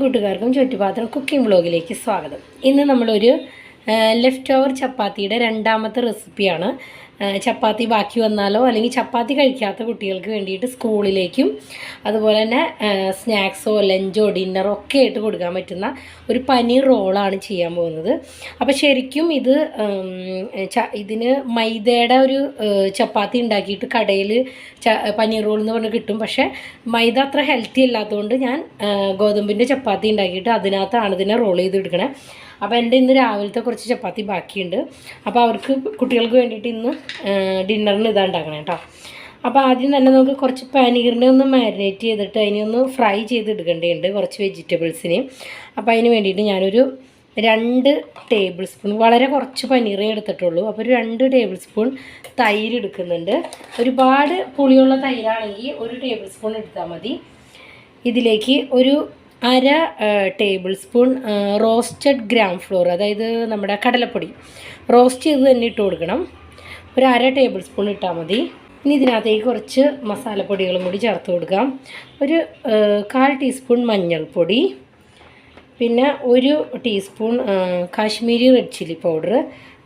കൂട്ടുകാർക്കും ചുറ്റുപാത്രം കുക്കിംഗ് ബ്ലോഗിലേക്ക് സ്വാഗതം. ഇന്ന് നമ്മളൊരു ലെഫ്റ്റ് ഓവർ ചപ്പാത്തിയുടെ രണ്ടാമത്തെ റെസിപ്പിയാണ് ചപ്പാത്തി ബാക്കി വന്നാലോ അല്ലെങ്കിൽ ചപ്പാത്തി കഴിക്കാത്ത കുട്ടികൾക്ക് വേണ്ടിയിട്ട് സ്കൂളിലേക്കും അതുപോലെ തന്നെ സ്നാക്സോ ലഞ്ചോ ഡിന്നറോ ഒക്കെ ആയിട്ട് കൊടുക്കാൻ പറ്റുന്ന ഒരു പനീർ റോളാണ് ചെയ്യാൻ പോകുന്നത്. അപ്പോൾ ശരിക്കും ഇത് ഇതിന് മൈദയുടെ ഒരു ചപ്പാത്തി ഉണ്ടാക്കിയിട്ട് കടയിൽ പനീർ റോൾ എന്ന് പറഞ്ഞ് കിട്ടും. പക്ഷേ മൈദ അത്ര ഹെൽത്തി അല്ലാത്തതുകൊണ്ട് ഞാൻ ഗോതമ്പിന്റെ ചപ്പാത്തി ഉണ്ടാക്കിയിട്ട് അതിനകത്താണ് ഇതിനെ റോൾ ചെയ്തെടുക്കണേ. അപ്പോൾ എന്റെ ഇന്ന് രാവിലത്തെ കുറച്ച് ചപ്പാത്തി ബാക്കിയുണ്ട്. അപ്പോൾ അവർക്ക് കുട്ടികൾക്ക് വേണ്ടിയിട്ട് ഇന്ന് ഡിന്നറിന് ഇതാണ് ഉണ്ടാക്കണം കേട്ടോ അപ്പോൾ ആദ്യം തന്നെ നമുക്ക് കുറച്ച് പനീറിനെ ഒന്ന് മാരിനേറ്റ് ചെയ്തിട്ട് അതിനൊന്ന് ഫ്രൈ ചെയ്തെടുക്കേണ്ടതുണ്ട് കുറച്ച് വെജിറ്റബിൾസിനെയും അപ്പോൾ അതിന് വേണ്ടിയിട്ട് ഞാനൊരു രണ്ട് ടേബിൾ സ്പൂൺ വളരെ കുറച്ച് പനീറേ എടുത്തിട്ടുള്ളൂ. അപ്പോൾ ഒരു രണ്ട് ടേബിൾ സ്പൂൺ തൈര് എടുക്കുന്നുണ്ട്. ഒരുപാട് പുളിയുള്ള തൈരാണെങ്കിൽ ഒരു ടേബിൾ സ്പൂൺ എടുത്താൽ മതി. ഇതിലേക്ക് ഒരു അര table spoon roasted gram flour അതായത് നമ്മുടെ കടലപ്പൊടി. റോസ്റ്റ് ചെയ്ത് തന്നെ ഇട്ട് കൊടുക്കണം. ഒരു അര ടേബിൾ സ്പൂൺ ഇട്ടാൽ മതി. ഇനി ഇതിനകത്തേക്ക് കുറച്ച് മസാലപ്പൊടികളും കൂടി ചേർത്ത് കൊടുക്കാം. ഒരു കാൽ ടീസ്പൂൺ മഞ്ഞൾപ്പൊടി. പിന്നെ ഒരു teaspoon Kashmiri red chilli powder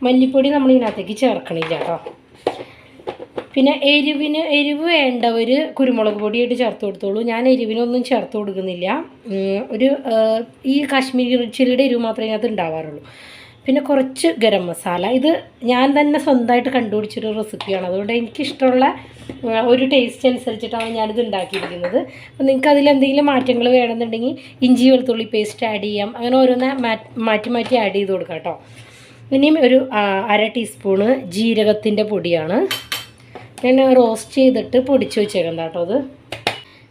മല്ലിപ്പൊടി നമ്മൾ ഇതിനകത്തേക്ക് ചേർക്കണില്ല കേട്ടോ. പിന്നെ എരിവിന് എരിവ് വേണ്ടവർ കുരുമുളക് പൊടിയായിട്ട് ചേർത്ത് കൊടുത്തോളൂ. ഞാൻ എരിവിനൊന്നും ചേർത്ത് കൊടുക്കുന്നില്ല. ഒരു ഈ കാശ്മീരി ചില്ലിയുടെ എരിവ് മാത്രമേ അതിനകത്ത് ഉണ്ടാവാറുള്ളൂ. പിന്നെ കുറച്ച് ഗരം മസാല. ഇത് ഞാൻ തന്നെ സ്വന്തമായിട്ട് കണ്ടുപിടിച്ചൊരു റെസിപ്പിയാണ്. അതുകൊണ്ട് എനിക്കിഷ്ടമുള്ള ഒരു ടേസ്റ്റ് അനുസരിച്ചിട്ടാണ് ഞാനിത് ഉണ്ടാക്കിയിരിക്കുന്നത്. അപ്പോൾ നിങ്ങൾക്ക് അതിലെന്തെങ്കിലും മാറ്റങ്ങൾ വേണമെന്നുണ്ടെങ്കിൽ ഇഞ്ചി വെളുത്തുള്ളി പേസ്റ്റ് ആഡ് ചെയ്യാം. അങ്ങനെ ഓരോന്ന് മാറ്റി മാറ്റി ആഡ് ചെയ്ത് കൊടുക്കാം കേട്ടോ. ഇനിയും ഒരു അര ടീസ്പൂണ് ജീരകത്തിന്റെ പൊടിയാണ്. ഞാൻ റോസ്റ്റ് ചെയ്തിട്ട് പൊടിച്ച് വെച്ചേക്കാം കേട്ടോ അത്.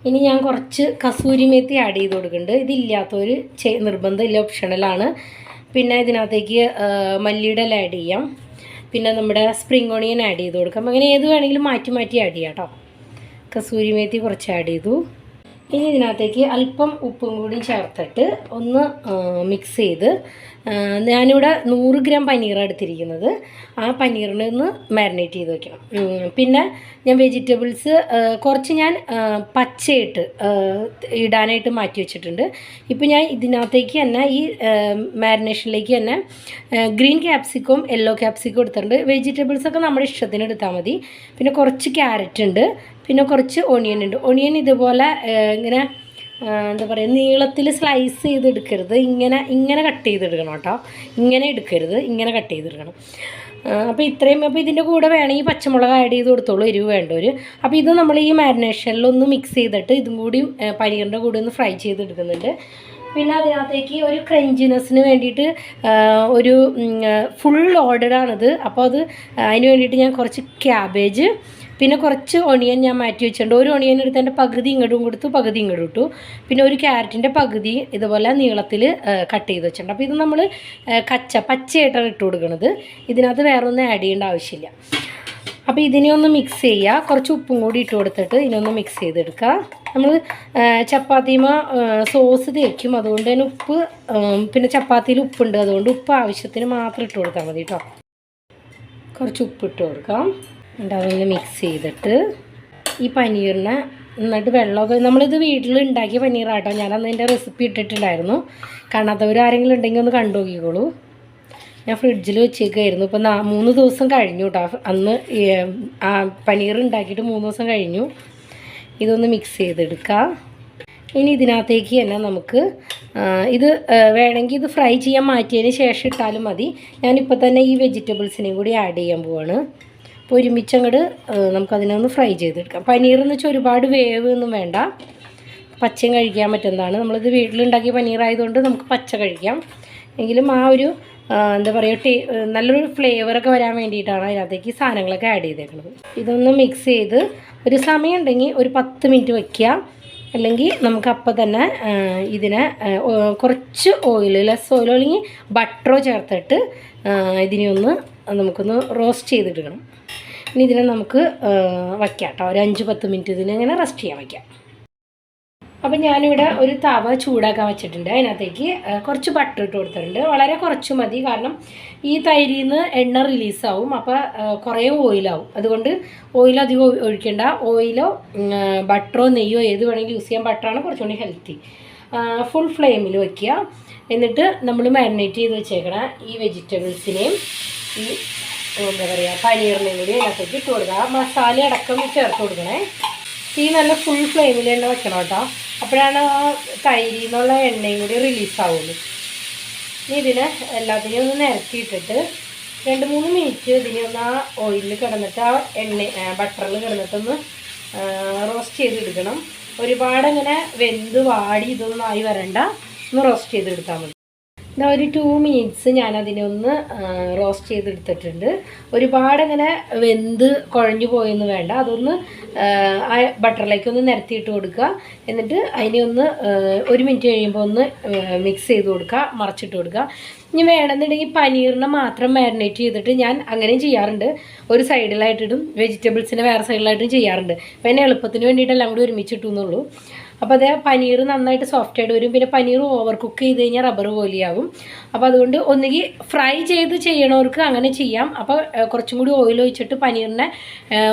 ഇനി ഞാൻ കുറച്ച് കസൂരി മേത്തി ആഡ് ചെയ്ത് കൊടുക്കുന്നുണ്ട്. ഇതില്ലാത്തവർ നിർബന്ധമില്ല ഓപ്ഷണലാണ് പിന്നെ ഇതിനകത്തേക്ക് മല്ലിയുടെ ആഡ് ചെയ്യാം. പിന്നെ നമ്മുടെ സ്പ്രിംഗ് ഓണിയൻ ആഡ് ചെയ്ത് കൊടുക്കാം. അങ്ങനെ ഏത് വേണമെങ്കിലും മാറ്റി മാറ്റി ആഡ് ചെയ്യാം കേട്ടോ കസൂരി മേത്തി കുറച്ച് ആഡ് ചെയ്തു. ഇനി ഇതിനകത്തേക്ക് അല്പം ഉപ്പും കൂടി ചേർത്തിട്ട് ഒന്ന് മിക്സ് ചെയ്ത് ഞാനിവിടെ നൂറ് ഗ്രാം പനീറാണ് എടുത്തിരിക്കുന്നത്. ആ പനീറിനെ ഒന്ന് മാരിനേറ്റ് ചെയ്ത് വെക്കണം. പിന്നെ ഞാൻ വെജിറ്റബിൾസ് കുറച്ച് ഞാൻ പച്ചയിട്ട് ഇടാനായിട്ട് മാറ്റി വെച്ചിട്ടുണ്ട്. ഇപ്പം ഞാൻ ഇതിനകത്തേക്ക് തന്നെ ഈ മാരിനേഷനിലേക്ക് തന്നെ ഗ്രീൻ ക്യാപ്സിക്കും യെല്ലോ ക്യാപ്സിക്കും എടുത്തിട്ടുണ്ട്. വെജിറ്റബിൾസൊക്കെ നമ്മുടെ ഇഷ്ടത്തിന് എടുത്താൽ മതി. പിന്നെ കുറച്ച് ക്യാരറ്റ് ഉണ്ട്. പിന്നെ കുറച്ച് ഓണിയൻ ഉണ്ട്. ഓണിയൻ ഇതുപോലെ ഇങ്ങനെ എന്താ പറയുക നീളത്തിൽ സ്ലൈസ് ചെയ്തെടുക്കരുത്. ഇങ്ങനെ ഇങ്ങനെ കട്ട് ചെയ്തെടുക്കണം കേട്ടോ. ഇങ്ങനെ എടുക്കരുത് ഇങ്ങനെ കട്ട് ചെയ്തെടുക്കണം. അപ്പോൾ ഇത്രയും അപ്പോൾ ഇതിന്റെ കൂടെ വേണമെങ്കിൽ പച്ചമുളക് ആഡ് ചെയ്ത് കൊടുത്തോളൂ എരിവ് ഒരു അപ്പോൾ ഇത് നമ്മൾ ഈ മാരിനേഷനിലൊന്ന് മിക്സ് ചെയ്തിട്ട് ഇതും കൂടി പനീറിന്റെ കൂടെ ഒന്ന് ഫ്രൈ ചെയ്തെടുക്കുന്നുണ്ട്. പിന്നെ അതിനകത്തേക്ക് ഒരു ക്രഞ്ചിനെസ്സിന് വേണ്ടിയിട്ട് ഒരു ഫുൾ ഓർഡറാണിത് അപ്പോൾ അത് അതിന് വേണ്ടിയിട്ട് ഞാൻ കുറച്ച് ക്യാബേജ് പിന്നെ കുറച്ച് ഒണിയൻ ഞാൻ മാറ്റി വെച്ചിട്ടുണ്ട്. ഒരു ഒണിയൻ എടുത്ത് എന്റെ പകുതി ഇങ്ങോട്ടും കൊടുത്തു പകുതി ഇങ്ങോട്ടും ഇട്ടു. പിന്നെ ഒരു ക്യാരറ്റിന്റെ പകുതി ഇതുപോലെ നീളത്തിൽ കട്ട് ചെയ്ത് വെച്ചിട്ടുണ്ട്. അപ്പോൾ ഇത് നമ്മൾ കച്ച പച്ചയായിട്ടാണ് ഇട്ട് കൊടുക്കുന്നത് ഇതിനകത്ത് വേറെ ഒന്നും ആഡ് ചെയ്യേണ്ട ആവശ്യമില്ല. അപ്പോൾ ഇതിനെ ഒന്ന് മിക്സ് ചെയ്യുക. കുറച്ച് ഉപ്പും കൂടി ഇട്ട് കൊടുത്തിട്ട് ഇതിനൊന്ന് മിക്സ് ചെയ്തെടുക്കുക. നമ്മൾ ചപ്പാത്തിമ സോസ് തേക്കും. അതുകൊണ്ട് തന്നെ ഉപ്പ് പിന്നെ ചപ്പാത്തിയിൽ ഉപ്പുണ്ട്. അതുകൊണ്ട് ഉപ്പ് ആവശ്യത്തിന് മാത്രം ഇട്ട് കൊടുത്താൽ മതി കേട്ടോ. കുറച്ച് ഉപ്പ് ഇട്ട് കൊടുക്കാം. അതൊന്ന് മിക്സ് ചെയ്തിട്ട് ഈ പനീറിനെ എന്നിട്ട് വെള്ളമൊക്കെ നമ്മളിത് വീട്ടിൽ ഉണ്ടാക്കിയ പനീറാട്ടോ. ഞാനന്ന് അതിന്റെ റെസിപ്പി ഇട്ടിട്ടുണ്ടായിരുന്നു. കാണാത്തവർ ആരെങ്കിലും ഉണ്ടെങ്കിൽ ഒന്ന് കണ്ടു നോക്കിക്കോളൂ. ഞാൻ ഫ്രിഡ്ജിൽ വെച്ചേക്കായിരുന്നു. ഇപ്പം നാ മൂന്ന് ദിവസം കഴിഞ്ഞു കേട്ടോ അന്ന് പനീർ ഉണ്ടാക്കിയിട്ട് മൂന്ന് ദിവസം കഴിഞ്ഞു. ഇതൊന്ന് മിക്സ് ചെയ്തെടുക്കാം. ഇനി ഇതിനകത്തേക്ക് തന്നെ നമുക്ക് ഇത് വേണമെങ്കിൽ ഇത് ഫ്രൈ ചെയ്യാൻ മാറ്റിയതിന് ശേഷം ഇട്ടാലും മതി. ഞാനിപ്പോൾ തന്നെ ഈ വെജിറ്റബിൾസിനെയും കൂടി ആഡ് ചെയ്യാൻ പോവാണ്. അപ്പോൾ ഒരുമിച്ചങ്ങോട്ട് നമുക്കതിനെ ഒന്ന് ഫ്രൈ ചെയ്തെടുക്കാം. പനീർ എന്ന് വെച്ചാൽ ഒരുപാട് വേവ് ഒന്നും വേണ്ട. പച്ചയും കഴിക്കാൻ പറ്റുന്നതാണ്. നമ്മളിത് വീട്ടിലുണ്ടാക്കിയ പനീറായതുകൊണ്ട് നമുക്ക് പച്ച കഴിക്കാം. എങ്കിലും ആ ഒരു എന്താ പറയുക ടേ നല്ലൊരു ഫ്ലേവറൊക്കെ വരാൻ വേണ്ടിയിട്ടാണ് അതിനകത്തേക്ക് സാധനങ്ങളൊക്കെ ആഡ് ചെയ്തേക്കുന്നത് ഇതൊന്ന് മിക്സ് ചെയ്ത് ഒരു സമയം ഉണ്ടെങ്കിൽ ഒരു പത്ത് മിനിറ്റ് വയ്ക്കുക അല്ലെങ്കിൽ നമുക്ക് തന്നെ ഇതിനെ കുറച്ച് ഓയിൽ ലെസ് ഓയിലോ അല്ലെങ്കിൽ ബട്ടറോ ചേർത്തിട്ട് ഇതിനെ ഒന്ന് നമുക്കൊന്ന് റോസ്റ്റ് ചെയ്തെടുക്കണം ഇനി ഇതിനെ നമുക്ക് വയ്ക്കാം കേട്ടോ ഒരു അഞ്ച് പത്ത് മിനിറ്റ് ഇതിനെ ഇങ്ങനെ റെസ്റ്റ് ചെയ്യാൻ വയ്ക്കാം. അപ്പം ഞാനിവിടെ ഒരു തവ ചൂടാക്കാൻ വെച്ചിട്ടുണ്ട്. അതിനകത്തേക്ക് കുറച്ച് ബട്ടർ ഇട്ട് കൊടുത്തിട്ടുണ്ട്. വളരെ കുറച്ച് മതി കാരണം ഈ തൈരിൽ നിന്ന് എണ്ണ റിലീസാവും അപ്പോൾ കുറേ ഓയിലാവും അതുകൊണ്ട് ഓയിൽ അധികം ഒഴി- ഒഴിക്കേണ്ട. ഓയിലോ ബട്ടറോ നെയ്യോ ഏത് വേണമെങ്കിലും യൂസ് ചെയ്യാൻ ബട്ടറാണ് കുറച്ചുകൂടി ഹെൽത്തി ഫുൾ ഫ്ലെയിമിൽ വയ്ക്കുക എന്നിട്ട് നമ്മൾ മാരിനേറ്റ് ചെയ്ത് വെച്ചേക്കണ ഈ വെജിറ്റബിൾസിനെയും ഈ എന്താ പറയുക പനീറിനും കൂടി അതിനകത്തേക്ക് ഇട്ട് കൊടുക്കുക. മസാല അടക്കം ചേർത്ത് കൊടുക്കണേ. തീ നല്ല ഫുൾ ഫ്ലെയിമിൽ തന്നെ വെക്കണം കേട്ടോ. അപ്പോഴാണ് ആ തൈരിൽ എണ്ണയും കൂടി റിലീസാവുള്ളൂ ഇനി ഇതിനെ എല്ലാത്തിനെയും ഒന്ന് നിരത്തിയിട്ടിട്ട് രണ്ട് മൂന്ന് മിനിറ്റ് ഇതിനെ ഒന്ന് ആ ഓയിലിൽ കിടന്നിട്ട് ആ എണ്ണ ബട്ടറിൽ കിടന്നിട്ടൊന്ന് റോസ്റ്റ് ചെയ്തെടുക്കണം. ഒരുപാട് അങ്ങനെ വെന്ത് വാടി ഇതൊന്നും ആയി വരണ്ട. ഒന്ന് റോസ്റ്റ് ചെയ്തെടുത്താൽ മതി. ഇതാ ഒരു ടു മിനിറ്റ്സ് ഞാൻ അതിനെ ഒന്ന് റോസ്റ്റ് ചെയ്തെടുത്തിട്ടുണ്ട്. ഒരുപാട് അങ്ങനെ വെന്ത് കുഴഞ്ഞു പോയെന്ന് വേണ്ട. അതൊന്ന് ആ, ബട്ടറിലേക്ക് ഒന്ന് നിരത്തിയിട്ട് കൊടുക്കുക. എന്നിട്ട് അതിനെ ഒന്ന് ഒരു മിനിറ്റ് കഴിയുമ്പോൾ ഒന്ന് മിക്സ് ചെയ്ത് കൊടുക്കുക. മറച്ചിട്ട് കൊടുക്കുക. ഇനി വേണമെന്നുണ്ടെങ്കിൽ പനീറിനെ മാത്രം മാരിനേറ്റ് ചെയ്തിട്ട് ഞാൻ അങ്ങനെയും ചെയ്യാറുണ്ട്. ഒരു സൈഡിലായിട്ടിടും വെജിറ്റബിൾസിനെ വേറെ സൈഡിലായിട്ടും ചെയ്യാറുണ്ട്. അപ്പം എന്നെ എളുപ്പത്തിന് വേണ്ടിയിട്ട് എല്ലാം കൂടി ഒരുമിച്ചിട്ടു എന്നുള്ളൂ അപ്പോൾ അതേ പനീർ നന്നായിട്ട് സോഫ്റ്റ് ആയിട്ട് വരും. പിന്നെ പനീർ ഓവർ കുക്ക് ചെയ്ത് കഴിഞ്ഞാൽ റബ്ബർ പോലെയാവും. അപ്പോൾ അതുകൊണ്ട് ഒന്നുകിൽ ഫ്രൈ ചെയ്ത് ചെയ്യണവർക്ക് അങ്ങനെ ചെയ്യാം. അപ്പോൾ കുറച്ചും കൂടി ഓയിൽ ഒഴിച്ചിട്ട് പനീറിനെ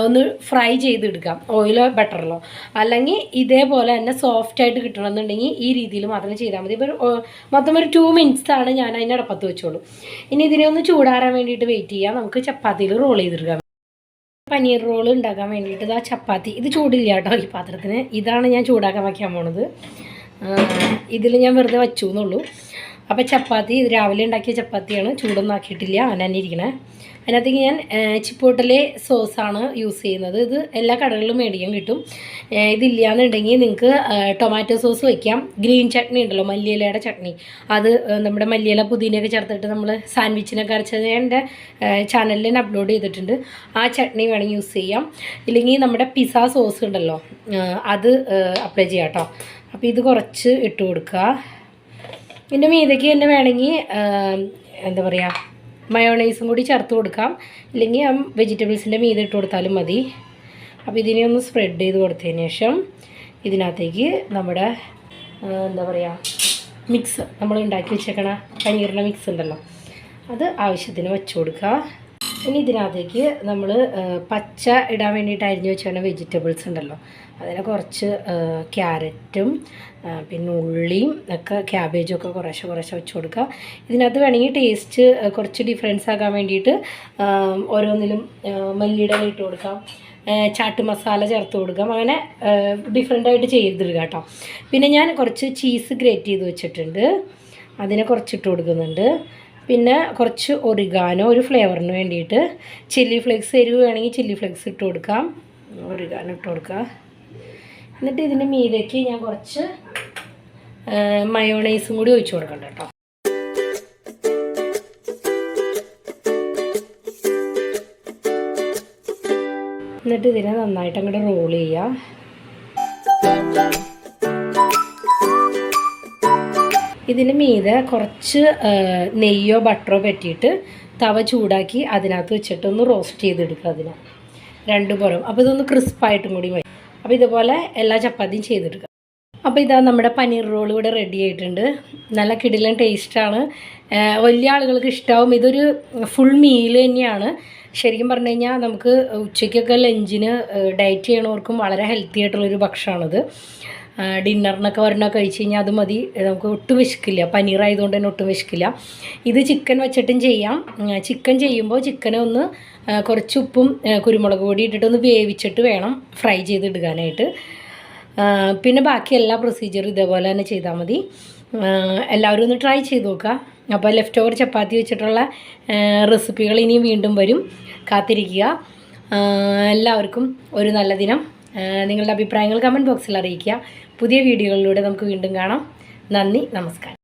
ഒന്ന് ഫ്രൈ ചെയ്തെടുക്കാം. ഓയിലോ ബട്ടറിലോ. അല്ലെങ്കിൽ ഇതേപോലെ തന്നെ സോഫ്റ്റ് ആയിട്ട് കിട്ടണമെന്നുണ്ടെങ്കിൽ ഈ രീതിയിൽ മാത്രം ചെയ്താൽ മതി. ഇപ്പോൾ മൊത്തം ഒരു ടു മിനിറ്റ്സ് ആണ് ഞാൻ അതിന്റെ അടപ്പത്ത് വെച്ചോളൂ. ഇനി ഇതിനെ ഒന്ന് ചൂടാറാൻ വേണ്ടിയിട്ട് വെയിറ്റ് ചെയ്യാം. നമുക്ക് ചപ്പാത്തിയിൽ റോൾ ചെയ്തെടുക്കാം. പനീർ റോൾ ഉണ്ടാക്കാൻ വേണ്ടിയിട്ട് ഇതാ ചപ്പാത്തി. ഇത് ചൂടില്ല കേട്ടോ ഈ പാത്രത്തിന്. ഇതാണ് ഞാൻ ചൂടാക്കാൻ വയ്ക്കാൻ പോണത്. ഇതിൽ ഞാൻ വെറുതെ വച്ചു എന്നുള്ളൂ അപ്പോൾ ചപ്പാത്തി ഇത് രാവിലെ ഉണ്ടാക്കിയ ചപ്പാത്തിയാണ്. ചൂടൊന്നും ആക്കിയിട്ടില്ല. അങ്ങനെ ഇരിക്കണേ. അതിനകത്തേക്ക് ഞാൻ ചിപ്പോട്ടലെ സോസാണ് യൂസ് ചെയ്യുന്നത്. ഇത് എല്ലാ കടകളിലും മേടിക്കാൻ കിട്ടും. ഇതില്ലാന്നുണ്ടെങ്കിൽ നിങ്ങൾക്ക് ടൊമാറ്റോ സോസ് വയ്ക്കാം ഗ്രീൻ ചട്നി ഉണ്ടല്ലോ മല്ലിയിലയുടെ ചട്നി. അത് നമ്മുടെ മല്ലിയില പുതിനയൊക്കെ ചേർത്തിട്ട് നമ്മൾ സാൻഡ്വിച്ചിനൊക്കെ അരച്ചത് എന്റെ ചാനലിൽ തന്നെ അപ്ലോഡ് ചെയ്തിട്ടുണ്ട്. ആ ചട്നി വേണമെങ്കിൽ യൂസ് ചെയ്യാം. ഇല്ലെങ്കിൽ നമ്മുടെ പിസ സോസ് ഉണ്ടല്ലോ അത് അപ്ലൈ ചെയ്യാം കേട്ടോ. അപ്പോൾ ഇത് കുറച്ച് ഇട്ട് കൊടുക്കുക. ഇതിന്റെ മീതയ്ക്ക് തന്നെ വേണമെങ്കിൽ എന്താ പറയുക മയോണൈസും കൂടി ചേർത്ത് കൊടുക്കാം. ഇല്ലെങ്കിൽ ആ വെജിറ്റബിൾസിന്റെ മീത ഇട്ട് കൊടുത്താലും മതി. അപ്പോൾ ഇതിനെ ഒന്ന് സ്പ്രെഡ് ചെയ്ത് കൊടുത്തതിന് ശേഷം ഇതിനകത്തേക്ക് നമ്മുടെ എന്താ പറയുക മിക്സ് നമ്മൾ ഉണ്ടാക്കി വെച്ചേക്കണ പനീറിന്റെ മിക്സ് ഉണ്ടല്ലോ അത് ആവശ്യത്തിന് വെച്ച് കൊടുക്കുക. ഇനി ഇതിനകത്തേക്ക് നമ്മൾ പച്ച ഇടാൻ വേണ്ടിയിട്ട് അരിഞ്ഞു വെച്ചാണ് വെജിറ്റബിൾസ് ഉണ്ടല്ലോ. അതിനെ കുറച്ച് ക്യാരറ്റും പിന്നെ ഉള്ളിയും ഒക്കെ ക്യാബേജും ഒക്കെ കുറേശ്ശെ കുറേശ്ശെ വെച്ച് കൊടുക്കുക. ഇതിനകത്ത് വേണമെങ്കിൽ ടേസ്റ്റ് കുറച്ച് ഡിഫറൻസ് ആക്കാൻ വേണ്ടിയിട്ട് ഓരോന്നിലും ആ, മല്ലിയുടെ ഇട്ട് കൊടുക്കാം. ചാട്ട് മസാല ചേർത്ത് കൊടുക്കാം. അങ്ങനെ ഡിഫറെന്റായിട്ട് ചെയ്തിടുക കേട്ടോ. പിന്നെ ഞാൻ കുറച്ച് ചീസ് ഗ്രേറ്റ് ചെയ്ത് വെച്ചിട്ടുണ്ട്. അതിനെ കുറച്ചിട്ട് കൊടുക്കുന്നുണ്ട്. പിന്നെ കുറച്ച് ഒറിഗാനോ ഒരു ഫ്ലേവറിന് വേണ്ടിയിട്ട്. ചില്ലി ഫ്ലേക്സ് തരുവാണെങ്കിൽ ചില്ലി ഫ്ലേക്സ് ഇട്ട് കൊടുക്കാം. ഒറിഗാനോ ഇട്ട് കൊടുക്കാം. എന്നിട്ട് ഇതിന്റെ മീതേക്ക് ഞാൻ കുറച്ച് മയോണൈസും കൂടി ഒഴിച്ചു കൊടുക്കണ്ട കേട്ടോ. എന്നിട്ട് ഇതിനെ നന്നായിട്ട് അങ്ങോട്ട് റോൾ ചെയ്യുക. ഇതിന് മീതെ കുറച്ച് നെയ്യോ ബട്ടറോ പറ്റിയിട്ട് തവ ചൂടാക്കി അതിനകത്ത് വെച്ചിട്ട് ഒന്ന് റോസ്റ്റ് ചെയ്തെടുക്കുക അതിനെ. രണ്ടു പുറം. അപ്പോൾ ഇതൊന്ന് ക്രിസ്പായിട്ടും കൂടി വരും. അപ്പോൾ ഇതുപോലെ എല്ലാ ചപ്പാത്തിയും ചെയ്തെടുക്കുക. അപ്പോൾ ഇതാ നമ്മുടെ പനീർ റോൾ ഇവിടെ റെഡി ആയിട്ടുണ്ട്. നല്ല കിടിലൻ ടേസ്റ്റാണ് വലിയ ആളുകൾക്ക് ഇഷ്ടമാവും ഇതൊരു ഫുൾ മീൽ തന്നെയാണ്. ശരിക്കും പറഞ്ഞു കഴിഞ്ഞാൽ നമുക്ക് ഉച്ചയ്ക്കൊക്കെ ലഞ്ചിന് ഡയറ്റ് ചെയ്യണവർക്കും വളരെ ഹെൽത്തി ആയിട്ടുള്ളൊരു ഭക്ഷണമാണിത് ഡിന്നറിനൊക്കെ ഒരെണ്ണം കഴിച്ച് കഴിഞ്ഞാൽ അത് മതി. നമുക്ക് ഒട്ടും വിശക്കില്ല. പനീറായതുകൊണ്ട് തന്നെ ഒട്ടും വിശക്കില്ല. ഇത് ചിക്കൻ വെച്ചിട്ടും ചെയ്യാം. ചിക്കൻ ചെയ്യുമ്പോൾ ചിക്കനെ ഒന്ന് കുറച്ച് ഉപ്പും കുരുമുളക് പൊടി ഇട്ടിട്ടൊന്ന് വേവിച്ചിട്ട് വേണം ഫ്രൈ ചെയ്തെടുക്കാനായിട്ട് ആ, പിന്നെ ബാക്കി എല്ലാ പ്രൊസീജിയറും ഇതേപോലെ തന്നെ ചെയ്താൽ മതി. എല്ലാവരും ഒന്ന് ട്രൈ ചെയ്ത് നോക്കുക. അപ്പോൾ ലെഫ്റ്റ് ഓവർ ചപ്പാത്തി വെച്ചിട്ടുള്ള റെസിപ്പികൾ ഇനിയും വീണ്ടും വരും. കാത്തിരിക്കുക. എല്ലാവർക്കും ഒരു നല്ല ദിനം. നിങ്ങളുടെ അഭിപ്രായങ്ങൾ കമന്റ് ബോക്സിൽ അറിയിക്കുക. പുതിയ വീഡിയോകളിലൂടെ നമുക്ക് വീണ്ടും കാണാം. നന്ദി നമസ്കാരം.